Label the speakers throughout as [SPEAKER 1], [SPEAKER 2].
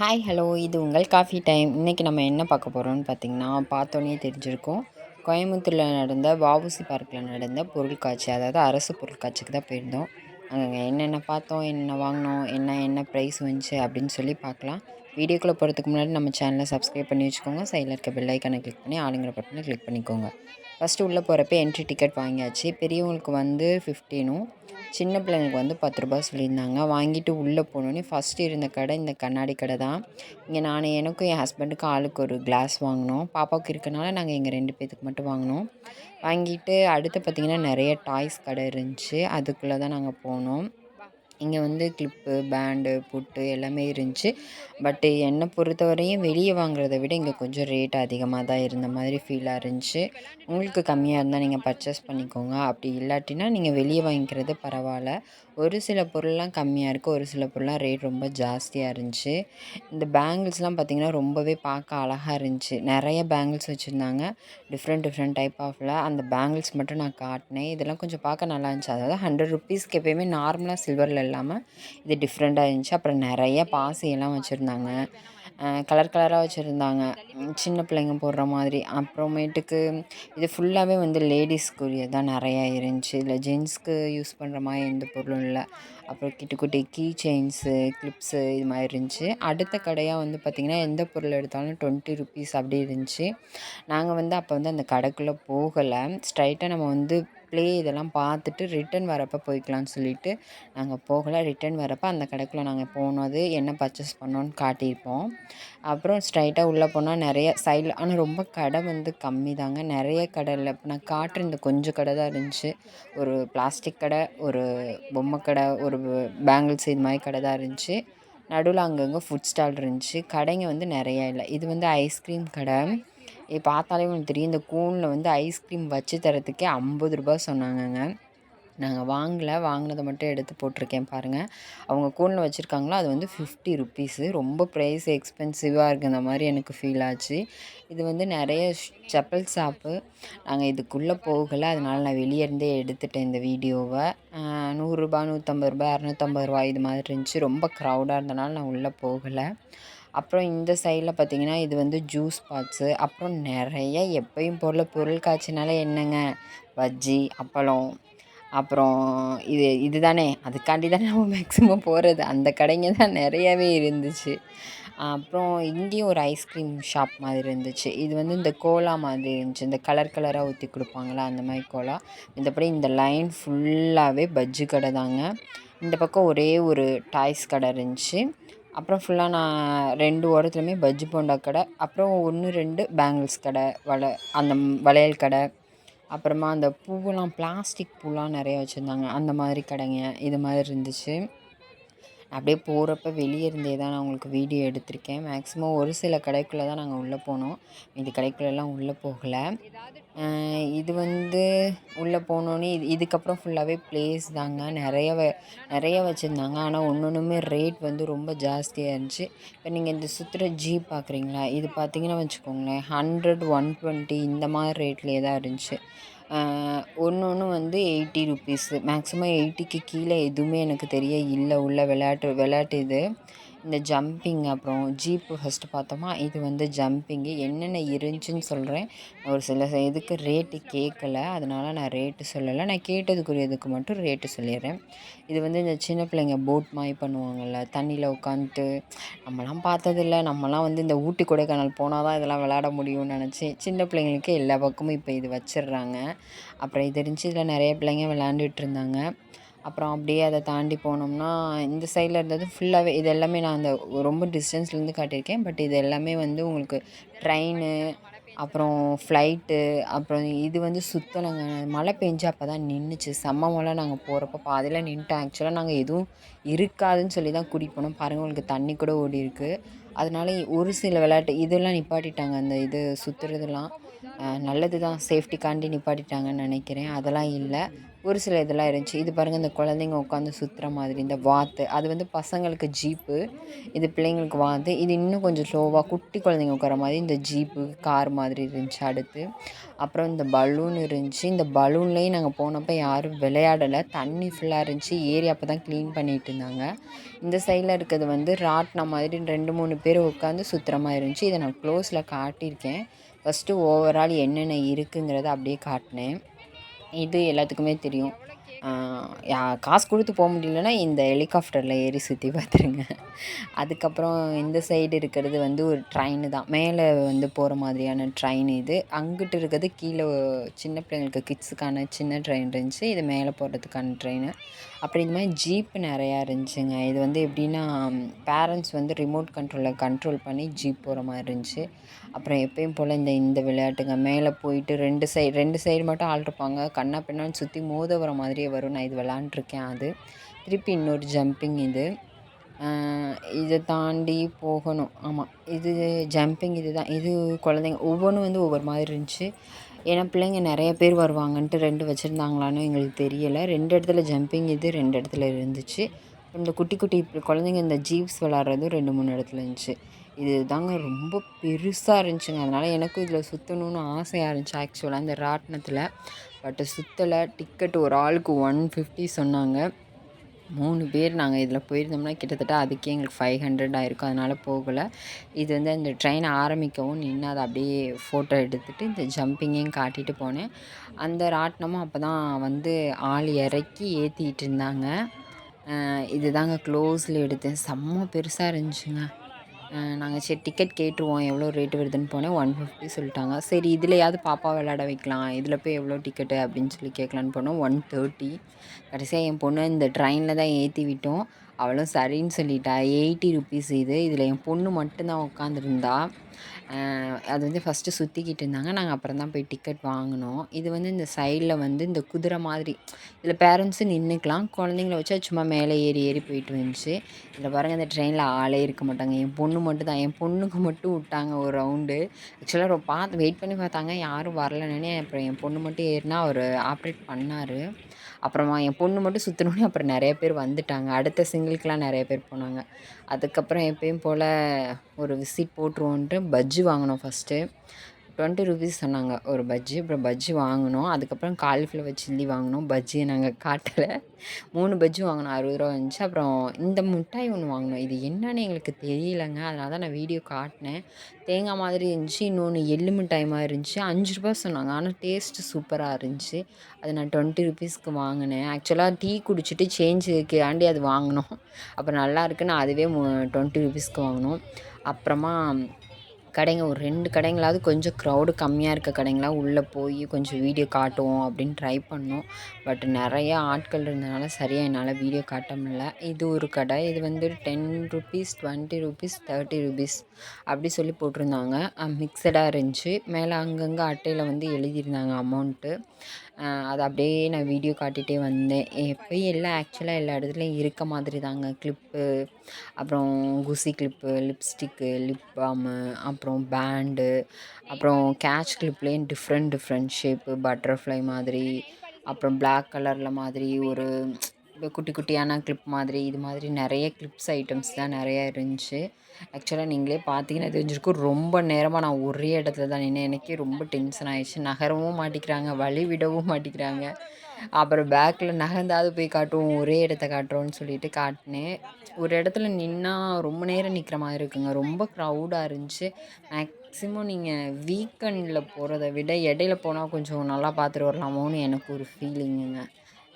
[SPEAKER 1] Hi hello இது உங்கள் coffee time இன்றைக்கி நம்ம என்ன பார்க்க போகிறோம்னு பார்த்தீங்கன்னா பார்த்தோன்னே தெரிஞ்சிருக்கோம். கோயம்புத்தூரில் நடந்த வாவுசி பார்க்கில் நடந்த பொருட்காட்சி அதாவது அரசு பொருட்காட்சிக்கு தான் போயிருந்தோம். அங்கே என்னென்ன பார்த்தோம் என்னென்ன வாங்கினோம் என்ன என்ன ப்ரைஸ் வந்துச்சு அப்படின்னு சொல்லி பார்க்கலாம். வீடியோக்குள்ளே போகிறதுக்கு முன்னாடி நம்ம சேனலை சப்ஸ்கிரைப் பண்ணி வச்சுக்கோங்க. சைடில் இருக்க பெல்லைக்கானை கிளிக் பண்ணி ஆளுங்கிற பட்டனை கிளிக் பண்ணிக்கோங்க. ஃபஸ்ட்டு உள்ளே போகிறப்ப என்ட்ரி டிக்கெட் வாங்கியாச்சு. பெரியவங்களுக்கு வந்து ஃபிஃப்டீனும் சின்ன பிள்ளைங்களுக்கு வந்து பத்து ரூபா சொல்லியிருந்தாங்க. வாங்கிட்டு உள்ளே போனோன்னே ஃபஸ்ட்டு இருந்த கடை இந்த கண்ணாடி கடை தான். இங்கே நான் எனக்கும் என் ஹஸ்பண்டுக்கும் ஆளுக்கு ஒரு கிளாஸ் வாங்கினோம். பாப்பாவுக்கு இருக்கனால நாங்கள் எங்கள் ரெண்டு பேத்துக்கு மட்டும் வாங்கினோம். வாங்கிட்டு அடுத்து பார்த்திங்கன்னா நிறைய டாய்ஸ் கடை இருந்துச்சு. அதுக்குள்ளே தான் நாங்கள் போனோம். இங்கே வந்து கிளிப்பு பேண்டு புட்டு எல்லாமே இருந்துச்சு. பட்டு என்னை பொறுத்தவரையும் வெளியே வாங்குறத விட இங்கே கொஞ்சம் ரேட் அதிகமாக தான் இருந்த மாதிரி ஃபீலாக இருந்துச்சு. உங்களுக்கு கம்மியாக இருந்தால் நீங்கள் பர்ச்சேஸ் பண்ணிக்கோங்க. அப்படி இல்லாட்டினா நீங்கள் வெளியே வாங்கிக்கிறது பரவாயில்ல. ஒரு சில பொருள்லாம் கம்மியாக இருக்குது ஒரு சில பொருள்லாம் ரேட் ரொம்ப ஜாஸ்தியாக இருந்துச்சு. இந்த பேங்கிள்ஸ்லாம் பார்த்திங்கன்னா ரொம்பவே பார்க்க அழகாக இருந்துச்சு. நிறைய பேங்கிள்ஸ் வச்சுருந்தாங்க. டிஃப்ரெண்ட் டிஃப்ரெண்ட் டைப் ஆஃபில் அந்த பேங்கிள்ஸ் மட்டும் நான் காட்டினேன். இதெல்லாம் கொஞ்சம் பார்க்க நல்லா இருந்துச்சு. அதாவது ஹண்ட்ரட் ருப்பீஸ்க்கு எப்போயுமே நார்மலாக சில்வரில் இல்லாமல் இது டிஃப்ரெண்ட்டாக இருந்துச்சு. அப்புறம் நிறைய பாசையெல்லாம் வச்சுருந்தாங்க. கலர் கலராக வச்சுருந்தாங்க. சின்ன பிள்ளைங்க போடுற மாதிரி. அப்புறமேட்டுக்கு இது ஃபுல்லாகவே வந்து லேடிஸ்க்குரியது தான் நிறையா இருந்துச்சு. இதில் ஜென்ஸ்க்கு யூஸ் பண்ணுற மாதிரி எந்த பொருளும் இல்லை. அப்புறம் கிட்டு குட்டி கீ செயின்ஸு கிளிப்ஸு இது மாதிரி இருந்துச்சு. அடுத்த கடையாக வந்து பார்த்திங்கன்னா எந்த பொருள் எடுத்தாலும் டுவெண்ட்டி ருப்பீஸ் அப்படி இருந்துச்சு. நாங்கள் வந்து அப்போ வந்து அந்த கடைக்குள்ளே போகலை. ஸ்ட்ரைட்டாக நம்ம வந்து ப்ளே இதெல்லாம் பார்த்துட்டு ரிட்டன் வரப்போ போய்க்கலான்னு சொல்லிட்டு நாங்கள் போகலை. ரிட்டன் வரப்போ அந்த கடைக்குள்ளே நாங்கள் போனது என்ன பர்ச்சேஸ் பண்ணோன்னு காட்டியிருப்போம். அப்புறம் ஸ்ட்ரைட்டாக உள்ளே போனால் நிறைய சைடில் ஆனால் ரொம்ப கடை வந்து கம்மி தாங்க நிறைய கடை இல்லை இப்போ நான் காட்டுற இந்த கொஞ்சம் கடை தான் இருந்துச்சு. ஒரு பிளாஸ்டிக் கடை ஒரு பொம்மை கடை ஒரு பேங்கிள்ஸ் இது மாதிரி கடை தான் இருந்துச்சு. நடுவில் அங்கங்கே ஃபுட் ஸ்டால் இருந்துச்சு. கடைங்க வந்து நிறையா இல்லை. இது வந்து ஐஸ்கிரீம் கடை. பார்த்தாலே உங்களுக்கு தெரியும். இந்த கூனில் வந்து ஐஸ்கிரீம் வச்சு தரத்துக்கே ஐம்பது ரூபா சொன்னாங்கங்க. நாங்கள் வாங்கலை. வாங்கினதை மட்டும் எடுத்து போட்டிருக்கேன் பாருங்கள் அவங்க கூனில் வச்சுருக்காங்களோ? அது வந்து ஃபிஃப்டி ருப்பீஸு ரொம்ப ப்ரைஸ் எக்ஸ்பென்சிவாக இருக்குது அந்த மாதிரி எனக்கு ஃபீல் ஆச்சு. இது வந்து நிறைய செப்பல் ஷாப்பு நாங்கள் இதுக்குள்ளே போகலை. அதனால் நான் வெளியே இருந்தே எடுத்துட்டேன் இந்த வீடியோவை. நூறுரூபா நூற்றம்பது ரூபா இரநூத்தம்பது ரூபா இது மாதிரி இருந்துச்சு. ரொம்ப க்ரௌடாக இருந்தனால நான் உள்ளே போகலை. அப்புறம் இந்த சைடில் பார்த்திங்கன்னா இது வந்து ஜூஸ் பாக்ஸு அப்புறம் நிறைய எப்பயும் போல் பொருள் காய்ச்சினால என்னங்க? பஜ்ஜி அப்பளம். அப்புறம் இது இது தானே அதுக்காண்டி தானே நம்ம மேக்ஸிமம் போகிறது அந்த கடைங்க தான் நிறையவே இருந்துச்சு. அப்புறம் இங்கேயும் ஒரு ஐஸ்கிரீம் ஷாப் மாதிரி இருந்துச்சு. இது வந்து இந்த கோலா மாதிரி இருந்துச்சு. இந்த கலர் கலராக ஊற்றி கொடுப்பாங்களா? அந்த மாதிரி கோலா இந்தபடி இந்த லைன் ஃபுல்லாகவே பஜ்ஜி கடை தாங்க. இந்த பக்கம் ஒரே ஒரு டாய்ஸ் கடை இருந்துச்சு. அப்புறம் ஃபுல்லாக நான் ரெண்டு ஓரத்துலையுமே பஜ்ஜி போண்டா கடை அப்புறம் ஒன்று ரெண்டு பேங்கிள்ஸ் கடை வள அந்த வளையல் கடை அப்புறமா அந்த பூவெல்லாம் பிளாஸ்டிக் பூவெலாம் நிறைய வச்சுருந்தாங்க. அந்த மாதிரி கடைங்க இது மாதிரி இருந்துச்சு. அப்படியே போகிறப்ப வெளியே இருந்தே தான் நான் உங்களுக்கு வீடியோ எடுத்திருக்கேன். மேக்ஸிமம் ஒரு சில கடைக்குள்ளே தான் நாங்கள் உள்ளே போனோம். இது கடைக்குள்ளெல்லாம் உள்ளே போகலை. இது வந்து உள்ளே போனோன்னே இது இதுக்கப்புறம் ஃபுல்லாகவே ப்ளேஸ் தாங்க. நிறைய வ நிறைய வச்சுருந்தாங்க. ஆனால் ஒன்று ஒன்றுமே ரேட் வந்து ரொம்ப ஜாஸ்தியாக இருந்துச்சு. இப்போ நீங்கள் இந்த சுற்றுற ஜீப் பார்க்குறீங்களா இது பார்த்தீங்கன்னா வச்சுக்கோங்களேன் ஹண்ட்ரட் ஒன் டுவெண்ட்டி இந்த மாதிரி ரேட்லேயே தான் இருந்துச்சு. ஒன்று ஒன்று வந்து எயிட்டி ருப்பீஸு. மேக்ஸிமம் எயிட்டிக்கு கீழே எதுவுமே எனக்கு தெரிய இல்லை. உள்ள விளையாட்டு விளையாட்டு இது. இந்த ஜம்பிங் அப்புறம் ஜீப்பு ஃபஸ்ட்டு பார்த்தோமா? இது வந்து ஜம்பிங்கு என்னென்ன இருந்துச்சுன்னு சொல்கிறேன் ஒரு சில இதுக்கு ரேட்டு கேட்கல அதனால் நான் ரேட்டு சொல்லலை. நான் கேட்டதுக்குரியதுக்கு மட்டும் ரேட்டு சொல்லிடுறேன். இது வந்து இந்த சின்ன பிள்ளைங்க போட் மாதிரி பண்ணுவாங்கள்ல தண்ணியில் உட்காந்துட்டு நம்மலாம் பார்த்ததில்ல. நம்மலாம் வந்து இந்த ஊட்டி கொடைக்கானல் போனால் தான் இதெல்லாம் விளையாட முடியும்னு நினச்சி சின்ன பிள்ளைங்களுக்கு எல்லா பக்கமும் இப்போ இது வச்சிடுறாங்க. அப்புறம் இது இருந்துச்சு. இதில் நிறைய பிள்ளைங்க விளையாண்டுட்டு இருந்தாங்க. அப்புறம் அப்படியே அதை தாண்டி போனோம்னா இந்த சைடில் இருந்தது ஃபுல்லாகவே இது எல்லாமே நான் அந்த ரொம்ப டிஸ்டன்ஸ்லேருந்து காட்டியிருக்கேன். பட் இது எல்லாமே வந்து உங்களுக்கு ட்ரெயினு அப்புறம் ஃப்ளைட்டு அப்புறம் இது வந்து சுத்தலைங்க மழை பெஞ்சு அப்போ தான் நின்றுச்சு செம்ம மழை நாங்கள் போகிறப்ப பாதையில் நின்றுட்டோம் ஆக்சுவலாக நாங்கள் எதுவும் இருக்காதுன்னு சொல்லி தான் கூட்டிகிட்டு போனோம். பாருங்கள் உங்களுக்கு தண்ணி கூட ஓடி இருக்குது அதனால ஒரு சில விளையாட்டு இதெல்லாம் நிப்பாட்டிட்டாங்க அந்த இது சுற்றுறதுலாம் நல்லது தான் சேஃப்டிக்காண்டி நிப்பாட்டிட்டாங்கன்னு நினைக்கிறேன். அதெல்லாம் இல்லை. ஒரு சில இதெல்லாம் இருந்துச்சு. இது பாருங்கள் இந்த குழந்தைங்க உட்காந்து சுற்றுற மாதிரி இந்த வாத்து. அது வந்து பசங்களுக்கு ஜீப்பு. இது பிள்ளைங்களுக்கு வாத்து. இது இன்னும் கொஞ்சம் ஸ்லோவாக குட்டி குழந்தைங்க உட்கார மாதிரி இந்த ஜீப்பு கார் மாதிரி இருந்துச்சு அடுத்து. அப்புறம் இந்த பலூன் இருந்துச்சு. இந்த பலூன்லேயும் நாங்கள் போனப்போ யாரும் விளையாடலை. தண்ணி ஃபுல்லாக இருந்துச்சு. ஏரி அப்போ தான் க்ளீன் பண்ணிகிட்டு இருந்தாங்க. இந்த சைடில் இருக்கிறது வந்து ராட்டினம் மாதிரி ரெண்டு மூணு பேர் உட்காந்து சுற்றுற மாதிரி இருந்துச்சு. இதை நான் க்ளோஸில் காட்டியிருக்கேன். ஃபஸ்ட்டு ஓவரால் என்னென்ன இருக்குங்கிறத அப்படியே காட்டினேன். இது எல்லாத்துக்குமே தெரியும். யா காசு கொடுத்து போக முடியலன்னா இந்த ஹெலிகாப்டரில் ஏறி சுற்றி பார்த்துருங்க. அதுக்கப்புறம் இந்த சைடு இருக்கிறது வந்து ஒரு ட்ரெயின் தான். மேலே வந்து போகிற மாதிரியான ட்ரெயின் இது. அங்கிட்டு இருக்கிறது கீழே சின்ன பிள்ளைங்களுக்கு கிட்ஸுக்கான சின்ன ட்ரெயின் இருந்துச்சு. இது மேலே போகிறதுக்கான ட்ரெயின் அப்புறம் இந்த மாதிரி ஜீப்பு நிறையா இருந்துச்சுங்க. இது வந்து எப்படின்னா பேரண்ட்ஸ் வந்து ரிமோட் கண்ட்ரோலில் கண்ட்ரோல் பண்ணி ஜீப் போகிற மாதிரி இருந்துச்சு. அப்புறம் எப்பயும் போல் இந்த இந்த விளையாட்டுங்க. மேலே போயிட்டு ரெண்டு சைடு ரெண்டு சைடு மட்டும் ஆள் இருப்பாங்க. கண்ணா பின்னான்னு சுற்றி மோத வர மாதிரியே வரும். நான் இது விளாண்டுருக்கேன் அது. திருப்பி இன்னொரு ஜம்பிங் இது. இதை தாண்டி போகணும். ஆமாம் இது ஜம்பிங் இது தான். இது குழந்தைங்க ஒவ்வொன்றும் வந்து ஒவ்வொரு மாதிரி இருந்துச்சு. ஏன்னா பிள்ளைங்க நிறைய பேர் வருவாங்கன்ட்டு ரெண்டு வச்சுருந்தாங்களான்னு எங்களுக்கு தெரியலை. ரெண்டு இடத்துல ஜம்பிங் இது ரெண்டு இடத்துல இருந்துச்சு. இந்த குட்டி குட்டி குழந்தைங்க இந்த ஜீப்ஸ் விளாட்றதும் ரெண்டு மூணு இடத்துல இருந்துச்சு. இது தாங்க ரொம்ப பெருசாக இருந்துச்சுங்க. அதனால் எனக்கும் இதில் சுற்றணுன்னு ஆசையாக இருந்துச்சு ஆக்சுவலாக இந்த ராட்டினத்தில். பட்டு சுற்றலை டிக்கெட் ஒரு ஆளுக்கு ஒன் ஃபிஃப்டி சொன்னாங்க. மூணு பேர் நாங்கள் இதில் போயிருந்தோம்னா கிட்டத்தட்ட அதுக்கே எங்களுக்கு ஃபைவ் ஹண்ட்ரட் ஆயிருக்கும் அதனால் போகலை. இது வந்து அந்த ட்ரெயின் ஆரம்பிக்கவும் நின்று அதை அப்படியே ஃபோட்டோ எடுத்துகிட்டு இந்த ஜம்பிங்கையும் காட்டிட்டு போனேன். அந்த ராட்டினமும் அப்போ தான் வந்து ஆள் இறக்கி ஏற்றிட்டு இருந்தாங்க. இது தாங்க க்ளோஸில் எடுத்தேன். செம்ம பெருசாக இருந்துச்சுங்க. நாங்கள் சரி டிக்கெட் கேட்டுருவோம். எவ்வளோ ரேட் வருதுன்னு போனேன். ஒன் ஃபிஃப்டி சொல்லிட்டாங்க. சரி இதுலையாவது பாப்பா விளாட வைக்கலாம். இதில் போய் எவ்வளோ டிக்கெட்டு அப்படின்னு சொல்லி கேட்கலான்னு போனோம். ஒன் தேர்ட்டி கடைசியாக என் பொண்ணு இந்த ட்ரெயினில் தான் ஏற்றி விட்டோம். அவளும் சரின்னு சொல்லிட்டா. எயிட்டி ருபீஸ் இது. இதில் என் பொண்ணு மட்டும்தான் உட்காந்துருந்தா அது வந்து ஃபஸ்ட்டு சுற்றிக்கிட்டு இருந்தாங்க. நாங்கள் அப்புறம் தான் போய் டிக்கெட் வாங்கினோம். இது வந்து இந்த சைடில் வந்து இந்த குதிரை மாதிரி இதில் பேரண்ட்ஸு நின்றுக்கலாம் குழந்தைங்கள வச்சா சும்மா மேலே ஏறி ஏறி போயிட்டு வந்துச்சு. இதில் பாருங்கள் இந்த ட்ரெயினில் ஆளே இருக்க மாட்டாங்க. என் பொண்ணு மட்டும் தான். என் பொண்ணுக்கு மட்டும் விட்டாங்க ஒரு ரவுண்டு ஆக்சுவலாக பார்த்து வெயிட் பண்ணி பார்த்தாங்க. யாரும் வரலன்னு. அப்புறம் என் பொண்ணு மட்டும் ஏறினா அவர் ஆப்ரேட் பண்ணார். அப்புறமா என் பொண்ணு மட்டும் சுற்றினோடனே அப்புறம் நிறைய பேர் வந்துட்டாங்க. அடுத்த சிங்கிள்க்கெலாம் நிறைய பேர் போனாங்க. அதுக்கப்புறம் எப்பயும் போல் ஒரு விசிட் போட்டுருவோன்ட்டு பஜ்ஜி வாங்கினோம் ஃபஸ்ட்டு டுவெண்ட்டி ருபீஸ் சொன்னாங்க. ஒரு பஜ்ஜி அப்புறம் பஜ்ஜி வாங்கினோம். அதுக்கப்புறம் காலிஃப்ளவர் சில்லி வாங்கினோம். பஜ்ஜியை நாங்கள் காட்டலை. மூணு பஜ்ஜி வாங்கினோம். அறுபது ரூபா வந்துச்சு. அப்புறம் இந்த மிட்டாய் ஒன்று வாங்கினோம். இது என்னன்னு எங்களுக்கு தெரியலைங்க. அதனால தான் நான் வீடியோ காட்டினேன். தேங்காய் மாதிரி இருந்துச்சு. இன்னொன்று எள்ளு மிட்டாய் மாதிரி இருந்துச்சு. அஞ்சு ரூபா சொன்னாங்க. ஆனால் டேஸ்ட்டு சூப்பராக இருந்துச்சு. அது நான் டுவெண்ட்டி ருபீஸ்க்கு வாங்கினேன். ஆக்சுவலாக டீ குடிச்சிட்டு சேஞ்ச் ஆண்டி அது வாங்கினோம். அப்புறம் நல்லா இருக்குன்னு அதுவே டுவெண்ட்டி ருபீஸ்க்கு வாங்கினோம். அப்புறமா கடைங்க ஒரு ரெண்டு கடைங்களாவது கொஞ்சம் க்ரௌடு கம்மியாக இருக்க கடைங்களாக உள்ளே போய் கொஞ்சம் வீடியோ காட்டுவோம் அப்படின்னு ட்ரை பண்ணோம். பட் நிறையா ஆட்கள் இருந்தனால சரியாக என்னால் வீடியோ காட்ட முடில இது ஒரு கடை இது வந்து ten rupees twenty rupees thirty rupees அப்படி சொல்லி போட்டிருந்தாங்க. மிக்சடாக இருந்துச்சு. மேலே அங்கங்கே அட்டையில் வந்து எழுதியிருந்தாங்க அமௌண்ட்டு அதை அப்படியே நான் வீடியோ காட்டிகிட்டே வந்தேன். எப்போயும் எல்லாம் ஆக்சுவலாக எல்லா இடத்துலையும் இருக்க மாதிரி தாங்க கிளிப்பு அப்புறம் குசி கிளிப்பு லிப்ஸ்டிக்கு லிப் பாமு அப்புறம் பேண்டு அப்புறம் கேட்ச் கிளிப்லேயும் டிஃப்ரெண்ட் டிஃப்ரெண்ட் ஷேப்பு பட்டர்ஃப்ளை மாதிரி அப்புறம் பிளாக் கலரில் மாதிரி ஒரு குட்டி குட்டியான கிளிப் மாதிரி இது மாதிரி நிறைய கிளிப்ஸ் ஐட்டம்ஸ் தான் நிறையா இருந்துச்சு. ஆக்சுவலாக நீங்களே பார்த்தீங்கன்னா தெரிஞ்சிருக்கும் ரொம்ப நேரமாக நான் ஒரே இடத்துல தான் நின்று எனக்கே ரொம்ப டென்ஷன் ஆயிடுச்சு. நகரவும் மாட்டிக்கிறாங்க வழி விடவும் மாட்டிக்கிறாங்க. அப்புறம் பேக்கில் நகர்ந்தாவது போய் காட்டுவோம் ஒரே இடத்த காட்டுறோன்னு சொல்லிட்டு காட்டினேன். ஒரு இடத்துல நின்னா ரொம்ப நேரம் நிற்கிற மாதிரி இருக்குங்க. ரொம்ப க்ரௌடாக இருந்துச்சு. மேக்ஸிமம் நீங்கள் வீக்கெண்டில் போகிறத விட இடையில போனால் கொஞ்சம் நல்லா பார்த்துட்டு வரலாமோன்னு எனக்கு ஒரு ஃபீலிங்குங்க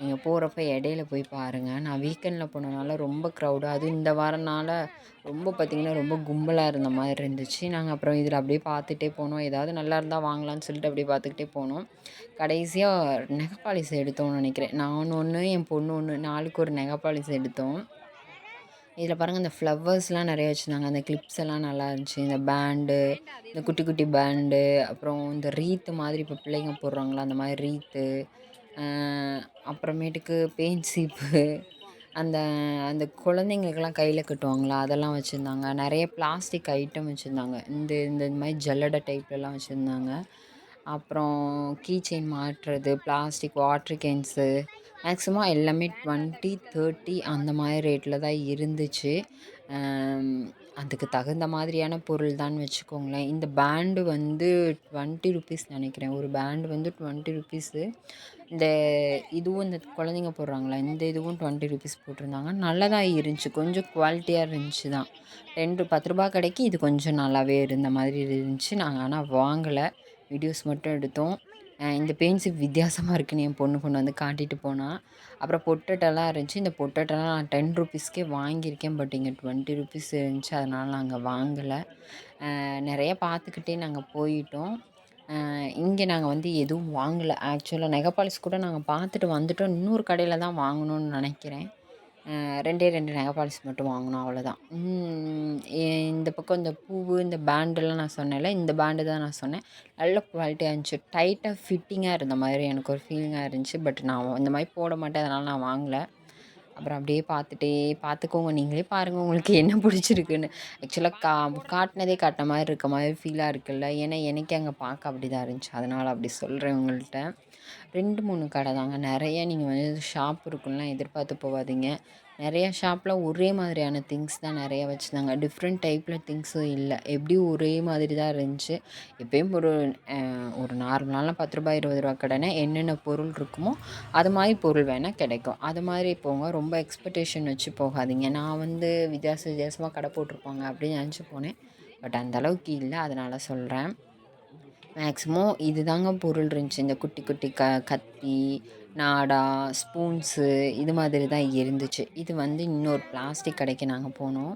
[SPEAKER 1] நீங்கள் போகிறப்ப இடையில போய் பாருங்கள் நான் வீக்கெண்டில் போனதுனால ரொம்ப க்ரௌடாக அதுவும் இந்த வாரம்னால ரொம்ப பார்த்திங்கன்னா ரொம்ப கும்பலாக இருந்த மாதிரி இருந்துச்சு. நாங்கள் அப்புறம் இதில் அப்படியே பார்த்துட்டே போனோம். ஏதாவது நல்லா இருந்தால் வாங்கலாம்னு சொல்லிட்டு அப்படியே பார்த்துக்கிட்டே போனோம். கடைசியாக நெகப்பாலிஸ் எடுத்தோம்னு நினைக்கிறேன். நான் ஒன்று என் பொண்ணு ஒன்று நாளுக்கு ஒரு நெகப்பாலிஸ் எடுத்தோம். இதில் பாருங்கள் இந்த ஃப்ளவர்ஸ்லாம் நிறைய வச்சுருந்தாங்க. அந்த கிளிப்ஸ் எல்லாம் நல்லா இருந்துச்சு. இந்த பேண்டு இந்த குட்டி குட்டி பேண்டு அப்புறம் இந்த ரீத்து மாதிரி இப்போ பிள்ளைங்க போடுறாங்களா அந்த மாதிரி ரீத்து அப்புறமேட்டுக்கு பெயின் சீப்பு அந்த அந்த குழந்தைங்களுக்கெல்லாம் கையில் கட்டுவாங்களா? அதெல்லாம் வச்சுருந்தாங்க. நிறைய பிளாஸ்டிக் ஐட்டம் வச்சுருந்தாங்க. இந்த இந்த இது மாதிரி ஜல்லடை டைப்லலாம் வச்சுருந்தாங்க. அப்புறம் கீ செயின் மாட்டுறது பிளாஸ்டிக் வாட்ரு கேன்ஸு மேக்ஸிமம் எல்லாமே டுவெண்ட்டி தேர்ட்டி அந்த மாதிரி ரேட்டில் தான் இருந்துச்சு. அதுக்கு தகுந்த மாதிரியான பொருள் தான் வச்சுக்கோங்களேன். இந்த பேண்டு வந்து டுவெண்ட்டி ருபீஸ் நினைக்கிறேன். ஒரு பேண்டு வந்து டுவெண்ட்டி ருபீஸு இந்த இதுவும் இந்த குழந்தைங்க போடுறாங்களா? இந்த இதுவும் டுவெண்ட்டி ருபீஸ் போட்டிருந்தாங்க. நல்லதாக இருந்துச்சு. கொஞ்சம் குவாலிட்டியாக இருந்துச்சு தான். ரெண்டு பத்து ரூபா கடைக்கு இது கொஞ்சம் நல்லாவே இருந்த மாதிரி இருந்துச்சு. நாங்கள் ஆனால் வாங்கலை. வீடியோஸ் மட்டும் எடுத்தோம். இந்த பெயிண்ட்ஸு வித்தியாசமாக இருக்குன்னு என் பொண்ணு கொண்டு வந்து காட்டிட்டு போனால் அப்புறம் பொட்டட்டெல்லாம் இருந்துச்சு. இந்த பொட்டட்டெல்லாம் நான் டென் ருபீஸ்க்கே வாங்கியிருக்கேன். பட் இங்கே டுவெண்ட்டி ருபீஸ் இருந்துச்சு. அதனால் நாங்கள் வாங்கலை. நிறைய பார்த்துக்கிட்டே நாங்கள் போயிட்டோம். இங்கே நாங்கள் வந்து எதுவும் வாங்கலை. ஆக்சுவலாக நெகப்பாலிஸ் கூட நாங்கள் பார்த்துட்டு வந்துட்டோம். இன்னொரு கடையில் தான் வாங்கணும்னு நினைக்கிறேன். ரெண்டே ரெண்டு நெகை மட்டும் வாங்கினோம் அவ்வளோதான் இந்த பக்கம் இந்த பூவு இந்த பேண்டெல்லாம் நான் சொன்னேன்ல இந்த பேண்டு தான் நான் சொன்னேன். நல்ல குவாலிட்டியாக இருந்துச்சு. டைட்டாக ஃபிட்டிங்காக இருந்த மாதிரி எனக்கு ஒரு ஃபீலிங்காக இருந்துச்சு. பட் நான் இந்த மாதிரி போட மாட்டேன் அதனால் நான் வாங்கலை. அப்புறம் அப்படியே பார்த்துட்டே பார்த்துக்கோங்க. நீங்களே பாருங்கள் உங்களுக்கு என்ன பிடிச்சிருக்குன்னு. ஆக்சுவலாக கா காட்டினதே காட்டின மாதிரி இருக்க மாதிரி ஃபீலாக இருக்குல்ல. ஏன்னா எனக்கு அங்கே பார்க்க அப்படி தான் இருந்துச்சு. அதனால் அப்படி சொல்கிறேன் உங்கள்கிட்ட ரெண்டு மூணு கடை தாங்க. நிறைய நீங்கள் வந்து ஷாப் இருக்குலாம் எதிர்பார்த்து போகாதீங்க. நிறையா ஷாப்பில் ஒரே மாதிரியான திங்ஸ் தான் நிறைய வச்சுருந்தாங்க. டிஃப்ரெண்ட் டைப்பில் திங்ஸும் இல்லை. எப்படியும் ஒரே மாதிரி தான் இருந்துச்சு. எப்பயும் ஒரு ஒரு நார்மலான பத்து ரூபாய் இருபது ரூபா கடைனா என்னென்ன பொருள் இருக்குமோ அது மாதிரி பொருள் வேணால் கிடைக்கும். அது மாதிரி போங்க. ரொம்ப எக்ஸ்பெக்டேஷன் வச்சு போகாதீங்க. நான் வந்து வித்தியாச வித்தியாசமாக கடை போட்டிருப்பாங்க அப்படின்னு நினச்சி போனேன். பட் அந்தளவுக்கு இல்லை. அதனால் சொல்கிறேன் மேக்ஸிமம் இதுதாங்க பொருள் இருந்துச்சு. இந்த குட்டி குட்டி க கத்தி நாடா ஸ்பூன்ஸு இது மாதிரி தான் இருந்துச்சு. இது வந்து இன்னொரு பிளாஸ்டிக் கடைக்கு நாங்கள் போனோம்.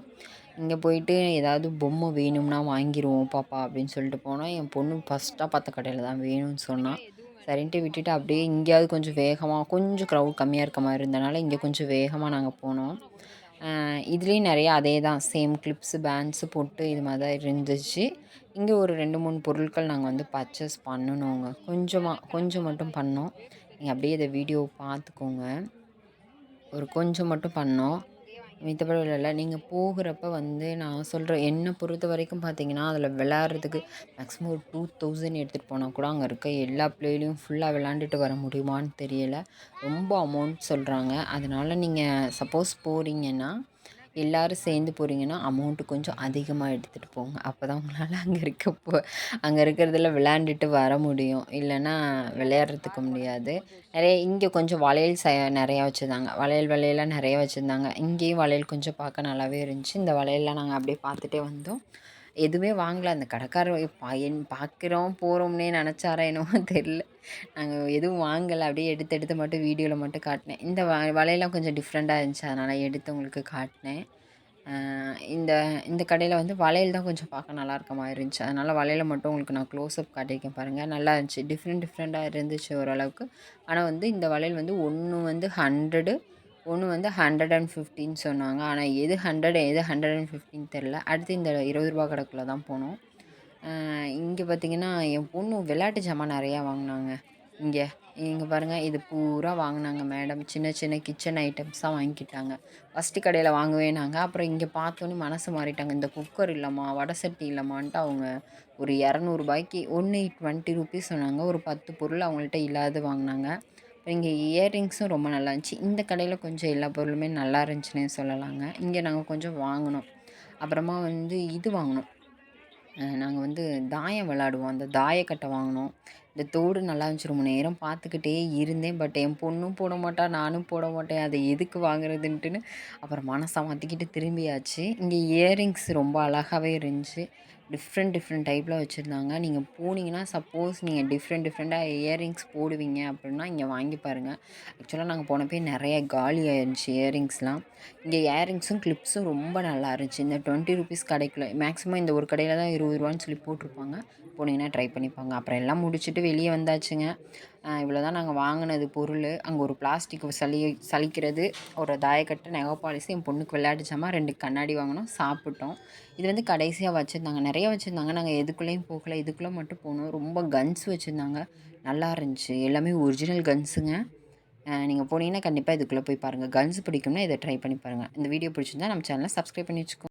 [SPEAKER 1] இங்கே போயிட்டு ஏதாவது பொம்மை வேணும்னா வாங்கிடுவோம் பாப்பா அப்படின்னு சொல்லிட்டு போனோம். என் பொண்ணு ஃபஸ்ட்டாக பார்த்த கடையில் தான் வேணும்னு சொன்னான் சரின்ட்டு விட்டுட்டு அப்படியே இங்கேயாவது கொஞ்சம் வேகமாக கொஞ்சம் க்ரௌட் கம்மியாக இருக்க மாதிரி இருந்தனால இங்கே கொஞ்சம் வேகமாக நாங்கள் போனோம். இதுலேயும் நிறையா அதே தான். சேம் கிளிப்ஸு பேண்ட்ஸு போட்டு இது மாதிரி தான் இருந்துச்சு. இங்கே ஒரு ரெண்டு மூணு பொருட்கள் நாங்கள் வந்து பர்ச்சேஸ் பண்ணணுங்க. கொஞ்சமாக கொஞ்சம் மட்டும் பண்ணோம். நீங்கள் அப்படியே இதை வீடியோ பார்த்துக்கோங்க. ஒரு கொஞ்சம் மட்டும் பண்ணோம். மித்தபடி இல்லை நீங்கள் போகிறப்ப வந்து நான் சொல்கிறேன் என்னை பொறுத்த வரைக்கும் பார்த்தீங்கன்னா அதில் விளாட்றதுக்கு மேக்ஸிமம் ஒரு டூ தௌசண்ட் எடுத்துகிட்டு போனால் கூட அங்கே இருக்க எல்லா பிளேலையும் ஃபுல்லாக விளாண்டுட்டு வர முடியுமான்னு தெரியலை. ரொம்ப அமௌண்ட் சொல்கிறாங்க அதனால் நீங்கள் சப்போஸ் போகிறீங்கன்னா எல்லோரும் சேர்ந்து போகிறீங்கன்னா அமௌண்ட்டு கொஞ்சம் அதிகமாக எடுத்துகிட்டு போங்க. அப்போ தான் உங்களால் அங்கே இருக்க போ அங்கே இருக்கிறதுல விளையாண்டுட்டு வர முடியும். இல்லைன்னா விளையாடுறதுக்கு முடியாது. நிறைய இங்கே கொஞ்சம் வளையல் ச நிறையா வச்சுருந்தாங்க. வளையல் வளையலாக நிறைய வச்சுருந்தாங்க. இங்கேயும் வளையல் கொஞ்சம் பார்க்க நல்லாவே இருந்துச்சு. இந்த வளையல்லாம் நாங்கள் அப்படியே பார்த்துட்டே வந்தோம். எதுவுமே வாங்கல. அந்த கடைக்காரர் பா என் பார்க்குறோம் போகிறோம்னே நினச்சாரா என்னவோ தெரில நாங்கள் எதுவும் வாங்கலை. அப்படியே எடுத்து எடுத்து மட்டும் வீடியோவில் மட்டும் காட்டினேன். இந்த வ வலையெல்லாம் கொஞ்சம் டிஃப்ரெண்ட்டாக இருந்துச்சு. அதனால் எடுத்து உங்களுக்கு காட்டினேன். இந்த இந்த கடையில் வந்து வளையல் தான் கொஞ்சம் பார்க்க நல்லா இருக்க மாதிரி இருந்துச்சு. அதனால் வளையல மட்டும் உங்களுக்கு நான் க்ளோஸ்அப் காட்டியிருக்கேன் பாருங்கள் நல்லா இருந்துச்சு. டிஃப்ரெண்ட் டிஃப்ரெண்ட்டாக இருந்துச்சு ஓரளவுக்கு. ஆனால் வந்து இந்த வளையல் வந்து ஒன்று வந்து ஹண்ட்ரடு ஒன்று வந்து ஹண்ட்ரட் அண்ட் ஃபிஃப்டின்னு சொன்னாங்க. ஆனால் எது ஹண்ட்ரட் எது ஹண்ட்ரட் அண்ட் ஃபிஃப்டின் தெரில அடுத்து இந்த இருபது ரூபா கடைக்குள்ளே தான் போனோம். இங்கே பார்த்திங்கன்னா என் பொண்ணு விளையாட்டு ஜாமான் நிறையா வாங்கினாங்க. இங்கே இங்கே பாருங்கள் இது பூரா வாங்கினாங்க மேடம் சின்ன சின்ன கிச்சன் ஐட்டம்ஸாக வாங்கிக்கிட்டாங்க. ஃபஸ்ட்டு கடையில் வாங்குவேனாங்க அப்புறம் இங்கே பார்த்தோன்னே மனசு மாறிட்டாங்க. இந்த குக்கர் இல்லைம்மா வடை சட்டி இல்லைம்மான்ட்டு அவங்க ஒரு இரநூறுபாய்க்கு ஒன்று டுவெண்ட்டி ருபீஸ் சொன்னாங்க. ஒரு பத்து பொருள் அவங்கள்ட்ட இல்லாத வாங்கினாங்க. இங்கே இயர்ரிங்ஸும் ரொம்ப நல்லா இருந்துச்சு. இந்த கடையில் கொஞ்சம் எல்லா பொருளுமே நல்லா இருந்துச்சுன்னே சொல்லலாங்க. இங்கே நாங்கள் கொஞ்சம் வாங்கினோம். அப்புறமா வந்து இது வாங்கினோம். நாங்கள் வந்து தாயம் விளாடுவோம். அந்த தாயக்கட்டை வாங்கினோம். இந்த தோடு நல்லா இருந்துச்சு. ரொம்ப நேரம் பார்த்துக்கிட்டே இருந்தேன். பட் என் பொண்ணும் போட மாட்டா. நானும் போட மாட்டேன். அதை எதுக்கு வாங்குறதுன்ட்டுன்னு அப்புறம் மனசை மாற்றிக்கிட்டு திரும்பியாச்சு. இங்கே இயரிங்ஸ் ரொம்ப அழகாகவே இருந்துச்சு. டிஃப்ரெண்ட் டிஃப்ரெண்ட் டைப்பில் வச்சுருந்தாங்க. நீங்கள் போனீங்கன்னா சப்போஸ் நீங்கள் டிஃப்ரெண்ட் டிஃப்ரெண்ட்டாக இயரிங்ஸ் போடுவீங்க அப்படின்னா இங்கே வாங்கி பாருங்கள் ஆக்சுவலாக நாங்கள் போனப்போ நிறைய காலி ஆயிருந்துச்சு இயரிங்ஸ்லாம் இங்கே இயரிங்ஸும் கிளிப்ஸும் ரொம்ப நல்லா இருந்துச்சு. இந்த டுவெண்ட்டி ருபீஸ் கடைக்குள்ள மேக்ஸிமம் இந்த ஒரு கடையில் தான் இருபது ரூபான்னு சொல்லி போட்டிருப்பாங்க. போனீங்கன்னா ட்ரை பண்ணிப்பாங்க அப்புறம் எல்லாம் முடிச்சுட்டு வெளியே வந்தாச்சுங்க. இவ்வளோ தான் நாங்கள் வாங்கினது பொருள். அங்கே ஒரு பிளாஸ்டிக் சளி சலிக்கிறது ஒரு தாயக்கட்டை நெகோ பாலிசி என் பொண்ணுக்கு விளையாடிச்சாமா ரெண்டு கண்ணாடி வாங்கினோம் சாப்பிட்டோம். இது வந்து கடைசியாக வச்சுருந்தாங்க. நிறைய வச்சுருந்தாங்க. நாங்கள் எதுக்குள்ளேயும் போகல. இதுக்குள்ளே மட்டும் போனோம். ரொம்ப கன்ஸ் வச்சுருந்தாங்க. நல்லா இருந்துச்சு. எல்லாமே ஒரிஜினல் கன்ஸுங்க நீங்கள் போனீங்கன்னா கண்டிப்பாக இதுக்குள்ளே போய் பாருங்கள் கன்ஸ் பிடிக்கும்னா இதை ட்ரை பண்ணி பாருங்கள் இந்த வீடியோ பிடிச்சிருந்தா நம்ம சேனலை சப்ஸ்கிரைப் பண்ணி வச்சுக்கோங்க.